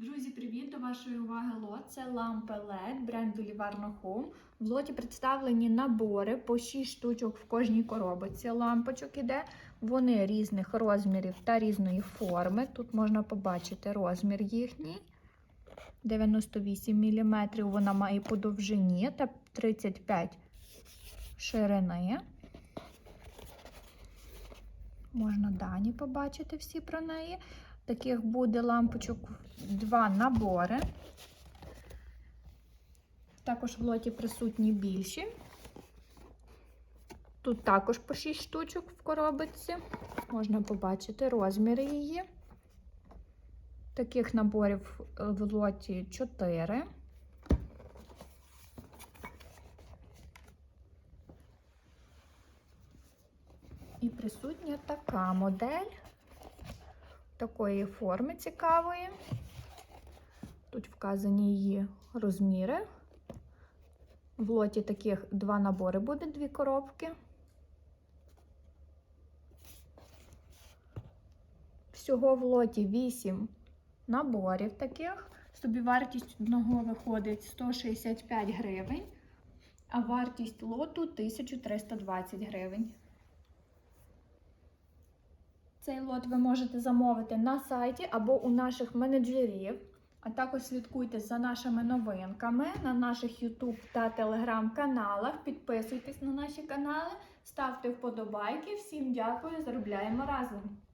Друзі, привіт! До вашої уваги лот. Це лампи LED бренду Livarno Home. В лоті представлені набори по 6 штучок в кожній коробочці лампочок іде. Вони різних розмірів та різної форми. Тут можна побачити розмір їхній. 98 мм вона має по довжині та 35 ширини. Можна дані побачити всі про неї. Таких буде лампочок два набори. Також в лоті присутні більші. Тут також по 6 штучок в коробочці. Можна побачити розміри її. Таких наборів в лоті 4. І присутня така модель такої форми цікавої. Тут вказані її розміри. В лоті таких два набори буде, дві коробки. Всього в лоті 8 наборів таких. Собівартість одного виходить 165 гривень, а вартість лоту 1320 гривень. Цей лот ви можете замовити на сайті або у наших менеджерів. А також слідкуйте за нашими новинками на наших YouTube та Telegram каналах. Підписуйтесь на наші канали, ставте вподобайки. Всім дякую, заробляємо разом!